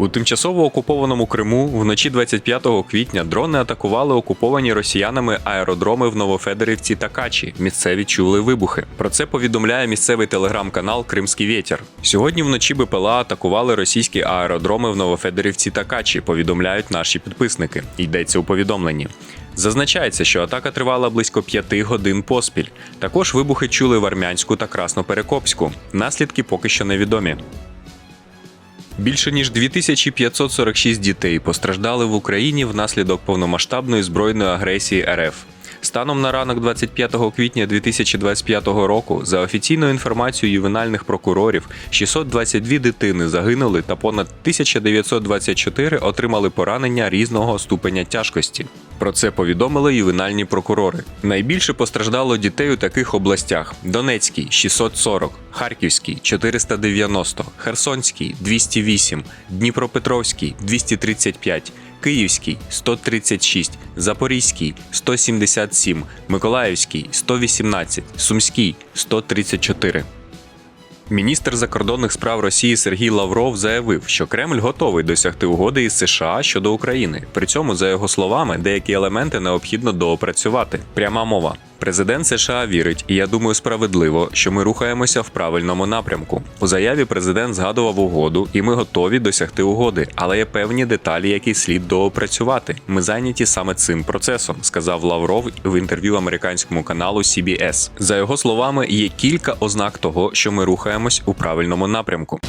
У тимчасово окупованому Криму вночі 25 квітня дрони атакували окуповані росіянами аеродроми в Новофедерівці та Качі. Місцеві чули вибухи. Про це повідомляє місцевий телеграм-канал Кримський Вєтір. Сьогодні вночі БПЛА атакували російські аеродроми в Новофедерівці та Качі. Повідомляють наші підписники. Йдеться у повідомленні. Зазначається, що атака тривала близько п'яти годин поспіль. Також вибухи чули в Армянську та Красноперекопську. Наслідки поки що невідомі. Більше ніж 2546 дітей постраждали в Україні внаслідок повномасштабної збройної агресії РФ. Станом на ранок 25 квітня 2025 року, за офіційною інформацією ювенальних прокурорів, 622 дитини загинули та понад 1924 отримали поранення різного ступеня тяжкості. Про це повідомили ювенальні прокурори. Найбільше постраждало дітей у таких областях: Донецький 640, Харківський 490, Херсонський 208, Дніпропетровський 235, Київський 136, Запорізький 177, Миколаївський 118, Сумський 134. Міністр закордонних справ Росії Сергій Лавров заявив, що Кремль готовий досягти угоди із США щодо України. При цьому, за його словами, деякі елементи необхідно доопрацювати. Пряма мова. Президент США вірить, і я думаю, справедливо, що ми рухаємося в правильному напрямку. У заяві президент згадував угоду, і ми готові досягти угоди, але є певні деталі, які слід доопрацювати. Ми зайняті саме цим процесом, сказав Лавров в інтерв'ю американському каналу CBS. За його словами, є кілька ознак того, що ми рухаємось у правильному напрямку.